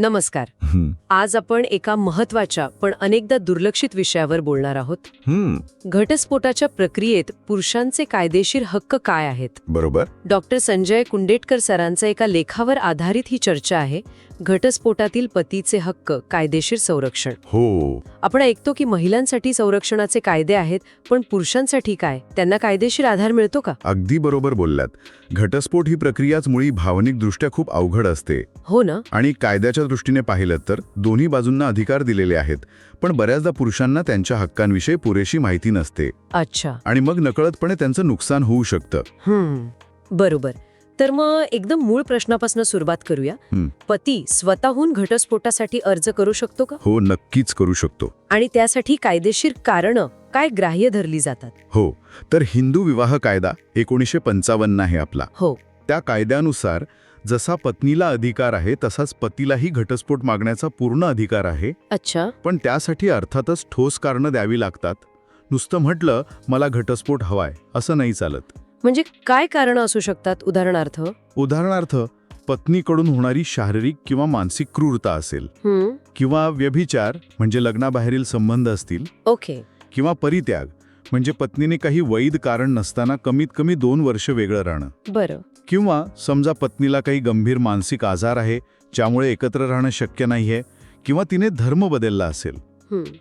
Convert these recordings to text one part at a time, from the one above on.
नमस्कार. आज आपण एका महत्त्वाच्या पण अनेकदा दुर्लक्षित विषयावर बोलणार आहोत. घटस्फोटाच्या प्रक्रियेत पुरुषांचे कायदेशीर हक्क काय आहेत? बरोबर. डॉक्टर संजय कुंडेटकर सरांच्या एका लेखावर आधारित ही चर्चा आहे घटस्फोटातील पतीचे हक्क कायदेशीर संरक्षण. हो. आपण ऐकतो की महिलांसाठी संरक्षणाचे कायदे आहेत पण पुरुषांसाठी काय? त्यांना कायदेशीर आधार मिळतो का? अगदी बरोबर बोललात. घटस्फोट ही प्रक्रियाच मुळी भावनिकदृष्ट्या खूप अवघड असते. हो ना? आणि कायद्याच्या दृष्टीने पाहिलं तर दोन्ही बाजूंना अधिकार दिलेले आहेत पण बऱ्याचदा पुरुषांना त्यांच्या हक्कांविषयी पुरेशी माहिती नसते. अच्छा. आणि मग नकळतपणे त्यांचं नुकसान होऊ शकतं. बरोबर. तर मग एकदम मूळ प्रश्नापासून सुरुवात करूया. पती स्वतःहून घटस्फोटासाठी अर्ज करू शकतो का? हो नक्कीच करू शकतो. आणि त्यासाठी कायदेशीर कारणं काय ग्राह्य धरली जातात? हो तर हिंदू विवाह कायदा एकोणीसशे पंचावन्न आहे आपला. हो. त्या कायद्यानुसार जसा पत्नीला अधिकार आहे तसाच पतीलाही घटस्फोट मागण्याचा पूर्ण अधिकार आहे. अच्छा. पण त्यासाठी अर्थातच ठोस कारणं द्यावी लागतात. नुसतं म्हटलं मला घटस्फोट हवाय असं नाही चालत. म्हणजे काय कारण असू शकतात उदाहरणार्थ? उदाहरणार्थ पत्नीकडून होणारी शारीरिक किंवा मानसिक क्रूरता असेल. हम्म. किंवा व्यभिचार म्हणजे लग्नाबाहेरील संबंध असतील. ओके. किंवा परित्याग म्हणजे पत्नीने काही वैध कारण नसताना कमीत कमी दोन वर्ष वेगळं राहणं. बरं. किंवा समजा पत्नीला काही गंभीर मानसिक आजार आहे ज्यामुळे एकत्र राहणं शक्य नाहीये किंवा तिने धर्म बदलला असेल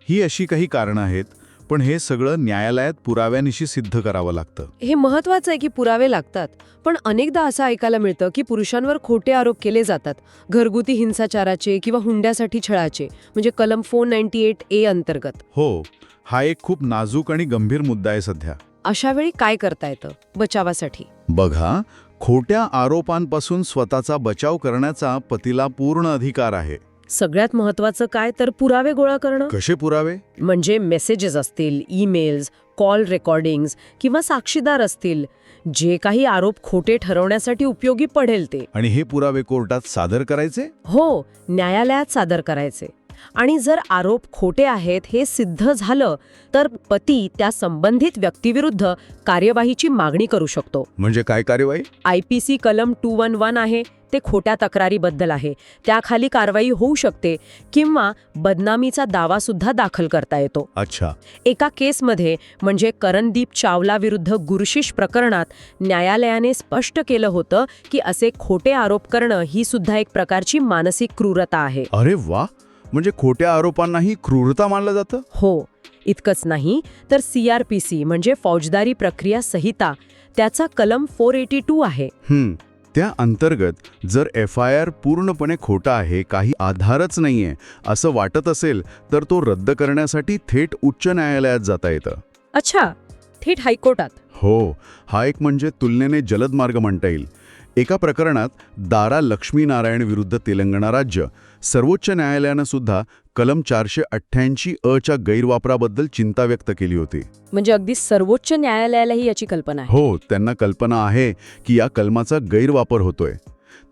ही. अशी काही कारणं आहेत पण हे सगळं न्यायालयात पुराव्यानिशी सिद्ध करावं लागतं. हे महत्वाचं आहे की पुरावे लागतात पण अनेकदा असं ऐकायला मिळतं की पुरुषांवर खोटे आरोप केले जातात घरगुती हिंसाचाराचे किंवा हुंड्यासाठी छळाचे म्हणजे कलम फोर नाईन्टी एट ए अंतर्गत. हो हा एक खूप नाजूक आणि गंभीर मुद्दा आहे सध्या. अशा वेळी काय करता येतं? बचावासाठी. बघा खोट्या आरोपांपासून स्वतःचा बचाव करण्याचा पतीला पूर्ण अधिकार आहे. सगळ्यात महत्वाचं काय तर पुरावे गोळा करणं? कसे पुरावे? म्हणजे मेसेजेस असतील ईमेल्स कॉल रेकॉर्डिंग्स किंवा साक्षीदार असतील. जे काही आरोप खोटे ठरवण्यासाठी उपयोगी पडेल ते. आणि हे पुरावे कोर्टात सादर करायचे? हो न्यायालयात सादर करायचे. आणि जर आरोप खोटे आहेत हे सिद्ध झालं तर पती त्या संबंधित व्यक्तीविरुद्ध कार्यवाहीची मागणी करू शकतो. म्हणजे काय कार्यवाही? आय पी सी कलम टू वन वन आहे ते खोट्या तक्रारीबद्दल आहे. त्याखाली कारवाई होऊ शकते किंवा बदनामीचा दावा सुद्धा दाखल करता येतो. अच्छा. एका केसमध्ये म्हणजे करणदीप चावला विरुद्ध गुरुशिश प्रकरणात न्यायालयाने स्पष्ट केलं होतं की असे खोटे आरोप करणं ही सुद्धा एक प्रकारची मानसिक क्रूरता आहे. अरे वा म्हणजे खोट्या आरोपांनाही क्रूरता मानलं जातं? हो. इतकंच नाही तर सीआरपीसी म्हणजे फौजदारी प्रक्रिया संहिता त्याचा कलम फोर एटी टू आहे. त्या अंतर्गत जर एफ आय आर पूर्णपणे खोटा आहे काही आधारच नाहीये असं वाटत असेल तर तो रद्द करण्यासाठी थेट उच्च न्यायालयात जाता येतं. अच्छा. थेट हायकोर्टात. हो. हा एक म्हणजे तुलनेने जलद मार्ग म्हणता येईल. एका प्रकरणात दारा लक्ष्मीनारायण विरुद्ध तेलंगणा राज्य. सर्वोच्च न्यायालयानं सुद्धा कलम चारशे अठ्ठ्याऐंशी अच्या गैरवापराबद्दल चिंता व्यक्त केली होती. म्हणजे अगदी सर्वोच्च न्यायालयालाही याची कल्पना आहे. हो त्यांना कल्पना आहे की या कलमाचा गैरवापर होतोय.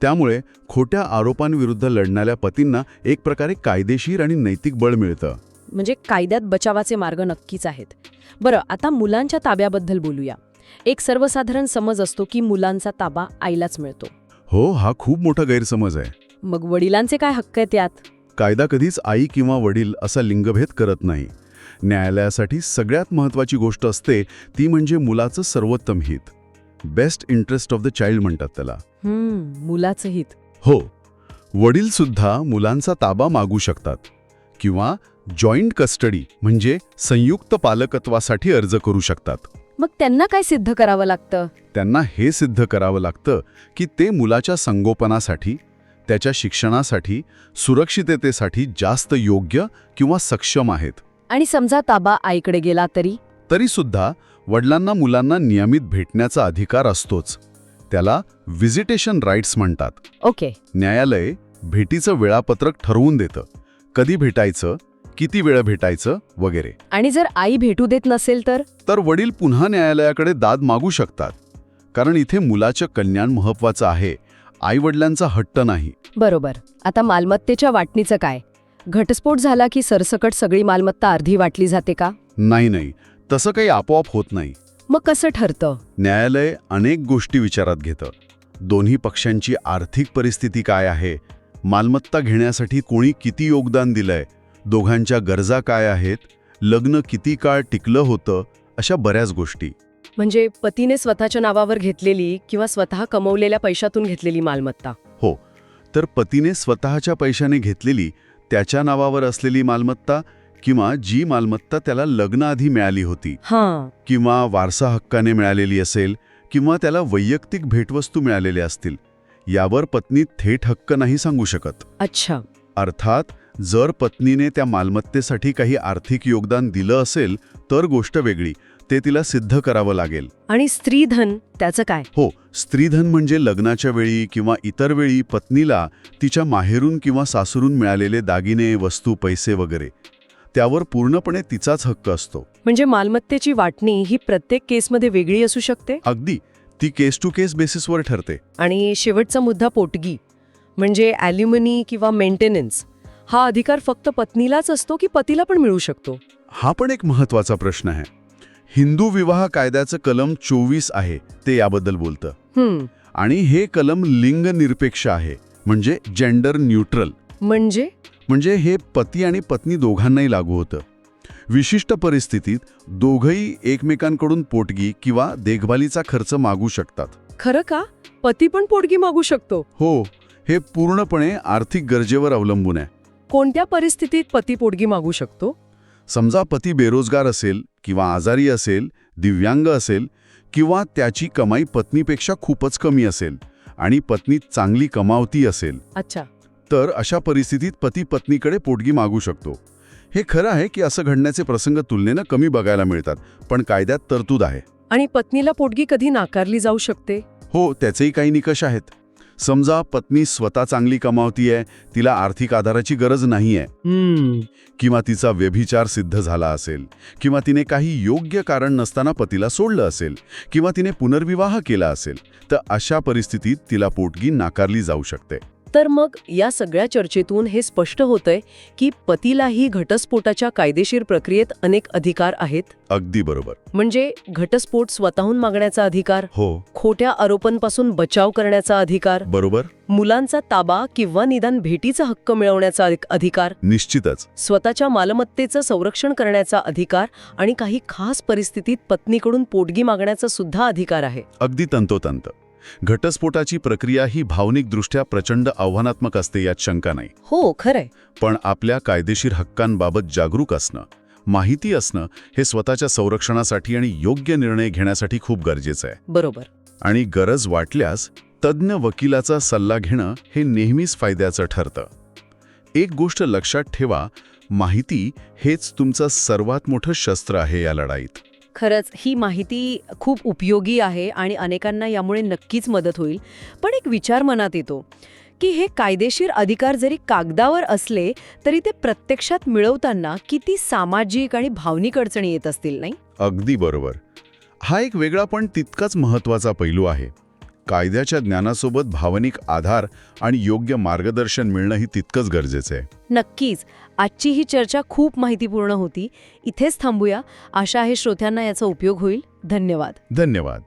त्यामुळे खोट्या आरोपांविरुद्ध लढणाऱ्या पतींना एक प्रकारे कायदेशीर आणि नैतिक बळ मिळतं. म्हणजे कायद्यात बचावाचे मार्ग नक्कीच आहेत. बरं आता मुलांच्या ताब्याबद्दल बोलूया. एक सर्वसाधारण समज असतो की मुलांचा ताबा आईलाच मिळतो. हो हा खूप मोठा गैरसमज आहे. मग वडिलांचे काय हक्क आहेत यात? कायदा कधीच आई किंवा वडील असा लिंगभेद करत नाही. न्यायालयासाठी सगळ्यात महत्त्वाची गोष्ट असते ती म्हणजे मुलाचं सर्वोत्तम हित. Best interest of the child म्हणतात त्याला. हम्म मुलाचं हित. हो वडील सुद्धा मुलांचा ताबा मागू शकतात किंवा जॉईंट कस्टडी म्हणजे संयुक्त पालकत्वासाठी अर्ज करू शकतात. मग त्यांना काय सिद्ध करावं लागतं? त्यांना हे सिद्ध करावं लागतं की ते मुलाच्या संगोपनासाठी त्याच्या शिक्षणासाठी सुरक्षिततेसाठी जास्त योग्य किंवा सक्षम आहेत. आणि समजा ताबा आईकडे गेला तरी? तरीसुद्धा वडिलांना मुलांना नियमित भेटण्याचा अधिकार असतोच. त्याला व्हिजिटेशन राईट्स म्हणतात. ओके. न्यायालय भेटीचं वेळापत्रक ठरवून देतं. कधी भेटायचं? किती वेळ भेटायचं वगैरे. आणि जर आई भेटू देत नसेल तर? तर वडील पुन्हा न्यायालयाकडे दाद मागू शकतात. कारण इथे मुलाचं कल्याण महत्वाचं आहे. आईवडिलांचा हट्ट नाही. बरोबर. आता मालमत्तेच्या वाटणीचं काय? घटस्फोट झाला की सरसकट सगळी मालमत्ता अर्धी वाटली जाते का? नाही नाही. तसं काही आपोआप होत नाही. मग कसं ठरतं? न्यायालय अनेक गोष्टी विचारात घेतं. दोन्ही पक्षांची आर्थिक परिस्थिती काय आहे? मालमत्ता घेण्यासाठी कोणी किती योगदान दिलंय? दोघांच्या गरजा काय आहेत लग्न किती काळ टिकलं होतं अशा बऱ्याच गोष्टी. म्हणजे पतीने स्वतःच्या नावावर घेतलेली किंवा स्वतः कमवलेल्या पैशातून घेतलेली मालमत्ता. हो तर पतीने स्वतःच्या पैशाने घेतलेली त्याच्या नावावर असलेली मालमत्ता किंवा जी मालमत्ता त्याला लग्नाआधी मिळाली होती. हां. किंवा वारसा हक्काने मिळालेली असेल किंवा त्याला वैयक्तिक भेटवस्तू मिळालेल्या असतील यावर पत्नी थेट हक्क नाही सांगू शकत. अच्छा. अर्थात जर पत्नीने त्या मालमत्तेसाठी काही आर्थिक योगदान दिलं असेल तर गोष्ट वेगळी. ते तिला सिद्ध करावं लागेल. आणि स्त्रीधन त्याचं काय? हो स्त्रीधन म्हणजे लग्नाच्या वेळी किंवा इतर वेळी पत्नीला तिच्या माहेरून किंवा सासरून मिळालेले दागिने वस्तू पैसे वगैरे. त्यावर पूर्णपणे तिचाच हक्क असतो. म्हणजे मालमत्तेची वाटणी ही प्रत्येक केसमध्ये वेगळी असू शकते? अगदी. ती केस टू केस बेसिसवर ठरते. आणि शेवटचा मुद्दा पोटगी म्हणजे ॲल्युमिनी किंवा मेंटेनन्स. हा अधिकार फक्त पत्नीलाच असतो की पतीला पण मिळू शकतो? हा पण एक महत्त्वाचा प्रश्न आहे. हिंदू विवाह कायद्याचं कलम चोवीस आहे ते याबद्दल बोलतं. आणि हे कलम लिंग निरपेक्ष आहे म्हणजे जेंडर न्यूट्रल म्हणजे? म्हणजे हे पती आणि पत्नी दोघांनाही लागू होतं. विशिष्ट परिस्थितीत दोघंही एकमेकांकडून पोटगी किंवा देखभालीचा खर्च मागू शकतात. खरं का? पती पण पोटगी मागू शकतो. हो हे पूर्णपणे आर्थिक गरजेवर अवलंबून आहे. कोणत्या परिस्थितीत पती पोटगी मागू शकतो? समजा पती बेरोजगार असेल किंवा आजारी असेल दिव्यांग असेल किंवा त्याची कमाई पत्नीपेक्षा खूपच कमी असेल आणि पत्नी चांगली कमावती असेल अच्छा. तर अशा परिस्थितीत पती पत्नीकडे पोटगी मागू शकतो. हे खरं आहे की असं घडण्याचे प्रसंग तुलनेनं कमी बघायला मिळतात पण कायद्यात तरतूद आहे. आणि पत्नीला पोटगी कधी नाकारली जाऊ शकते? हो त्याचेही काही निकष आहेत. समजा पत्नी स्वतः चांगली कमावतीये तिला आर्थिक आधाराची गरज नाहीये. किंवा तिचा व्यभिचार सिद्ध झाला असेल किंवा तिने काही योग्य कारण नसताना पतीला सोडलं असेल किंवा तिने पुनर्विवाह केला असेल तर अशा परिस्थितीत तिला पोटगी नाकारली जाऊ शकते. तर मग या सगळ्या चर्चेतून हे स्पष्ट होतंय की पतीलाही घटस्फोटाच्या कायदेशीर प्रक्रियेत अनेक अधिकार आहेत? अगदी बरोबर. म्हणजे घटस्फोट स्वतःहून मागण्याचा अधिकार? हो. खोट्या आरोपांपासून बचाव करण्याचा अधिकार? बरोबर. मुलांचा ताबा किंवा निदान भेटीचा हक्क मिळवण्याचा अधिक- अधिकार? निश्चितच. स्वतःच्या मालमत्तेचं संरक्षण करण्याचा अधिकार आणि काही खास परिस्थितीत पत्नीकडून पोटगी मागण्याचा सुद्धा अधिकार आहे? अगदी तंतोतंत. घटस्फोटाची प्रक्रिया ही भावनिकदृष्ट्या प्रचंड आव्हानात्मक असते यात शंका नाही. हो खरंय. पण आपल्या कायदेशीर हक्कांबाबत जागरूक असणं माहिती असणं हे स्वतःच्या संरक्षणासाठी आणि योग्य निर्णय घेण्यासाठी खूप गरजेचं आहे. बरोबर. आणि गरज वाटल्यास तज्ज्ञ वकिलाचा सल्ला घेणं हे नेहमीच फायद्याचं ठरतं. एक गोष्ट लक्षात ठेवा माहिती हेच तुमचं सर्वात मोठं शस्त्र आहे या लढाईत. खरंच ही माहिती खूप उपयोगी आहे आणि अनेकांना यामुळे नक्कीच मदत होईल. पण एक विचार मनात येतो की हे कायदेशीर अधिकार जरी कागदावर असले तरी ते प्रत्यक्षात मिळवताना किती सामाजिक आणि भावनिक अडचणी येत असतील नाही? अगदी बरोबर. हा एक वेगळा पण तितकाच महत्त्वाचा पैलू आहे. कायद्याच्या ज्ञानासोबत भावनिक आधार आणि योग्य मार्गदर्शन मिळणंही तितकंच गरजेचं आहे. नक्कीच. आजची ही चर्चा खूप माहितीपूर्ण होती. इथेच थांबूया. आशा आहे श्रोत्यांना याचा उपयोग होईल. धन्यवाद. धन्यवाद.